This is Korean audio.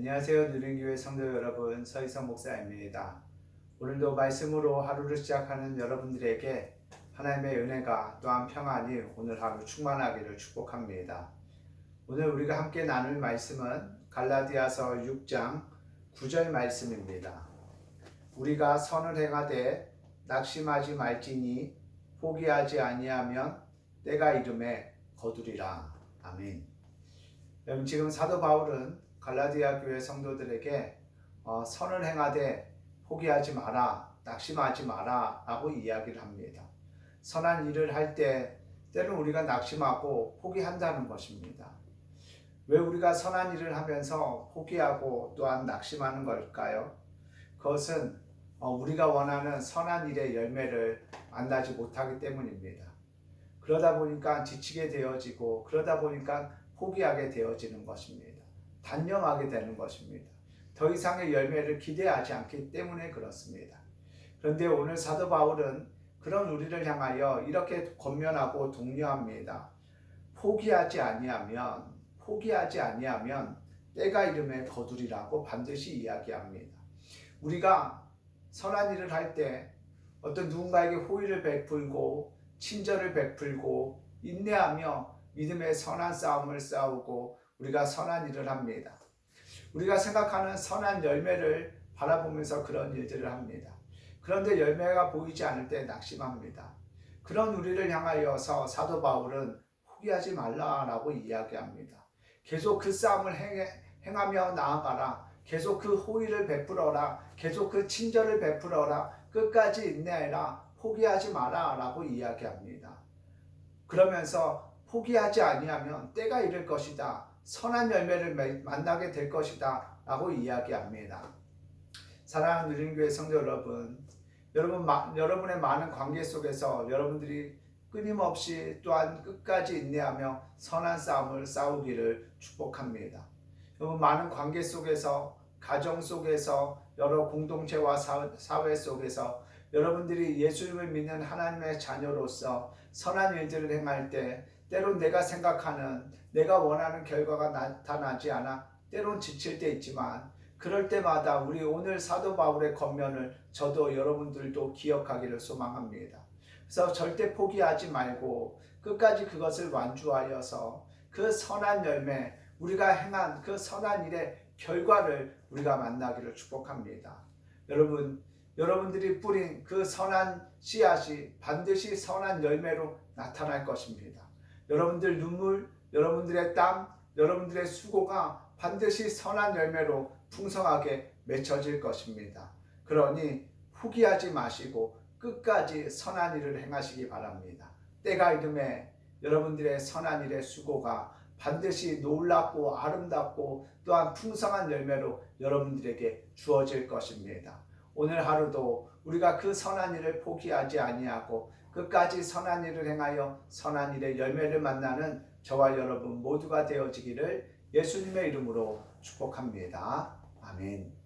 안녕하세요. 누린교회 성도 여러분, 서희성 목사입니다. 오늘도 말씀으로 하루를 시작하는 여러분들에게 하나님의 은혜가 또한 평안이 오늘 하루 충만하기를 축복합니다. 오늘 우리가 함께 나눌 말씀은 갈라디아서 6장 9절 말씀입니다. 우리가 선을 행하되 낙심하지 말지니 포기하지 아니하면 때가 이름에 거두리라. 아멘. 지금 사도 바울은 갈라디아 교회 성도들에게 어, 선을 행하되 포기하지 마라, 낙심하지 마라 라고 이야기를 합니다. 선한 일을 할 때 때는 우리가 낙심하고 포기한다는 것입니다. 왜 우리가 선한 일을 하면서 포기하고 또한 낙심하는 걸까요? 그것은 어, 우리가 원하는 선한 일의 열매를 만나지 못하기 때문입니다. 그러다 보니까 지치게 되어지고 그러다 보니까 포기하게 되어지는 것입니다. 단념하게 되는 것입니다. 더 이상의 열매를 기대하지 않기 때문에 그렇습니다. 그런데 오늘 사도 바울은 그런 우리를 향하여 이렇게 권면하고 독려합니다. 포기하지 아니하면 포기하지 아니하면 때가 이름에 거두리라고 반드시 이야기합니다. 우리가 선한 일을 할 때 어떤 누군가에게 호의를 베풀고 친절을 베풀고 인내하며 믿음의 선한 싸움을 싸우고 우리가 선한 일을 합니다. 우리가 생각하는 선한 열매를 바라보면서 그런 일들을 합니다. 그런데 열매가 보이지 않을 때 낙심합니다. 그런 우리를 향하여서 사도 바울은 포기하지 말라라고 이야기합니다. 계속 그 싸움을 행해, 행하며 나아가라. 계속 그 호의를 베풀어라. 계속 그 친절을 베풀어라. 끝까지 인내해라. 포기하지 마라라고 이야기합니다. 그러면서 포기하지 아니하면 때가 이를 것이다. 선한 열매를 만나게 될 것이다. 라고 이야기합니다. 사랑하는 누린교회 성도 여러분, 여러분 마, 여러분의 많은 관계 속에서 여러분들이 끊임없이 또한 끝까지 인내하며 선한 싸움을 싸우기를 축복합니다. 여러분 많은 관계 속에서 가정 속에서 여러 공동체와 사회 속에서 여러분들이 예수님을 믿는 하나님의 자녀로서 선한 일들을 행할 때 때론 내가 생각하는 내가 원하는 결과가 나타나지 않아 때론 지칠 때 있지만 그럴 때마다 우리 오늘 사도 바울의 겉면을 저도 여러분들도 기억하기를 소망합니다. 그래서 절대 포기하지 말고 끝까지 그것을 완주하여서 그 선한 열매 우리가 행한 그 선한 일의 결과를 우리가 만나기를 축복합니다. 여러분 여러분들이 뿌린 그 선한 씨앗이 반드시 선한 열매로 나타날 것입니다. 여러분들 눈물, 여러분들의 땀, 여러분들의 수고가 반드시 선한 열매로 풍성하게 맺혀질 것입니다. 그러니 포기하지 마시고 끝까지 선한 일을 행하시기 바랍니다. 때가 이름에 여러분들의 선한 일의 수고가 반드시 놀랍고 아름답고 또한 풍성한 열매로 여러분들에게 주어질 것입니다. 오늘 하루도 우리가 그 선한 일을 포기하지 아니하고 끝까지 선한 일을 행하여 선한 일의 열매를 만나는 저와 여러분 모두가 되어지기를 예수님의 이름으로 축복합니다. 아멘.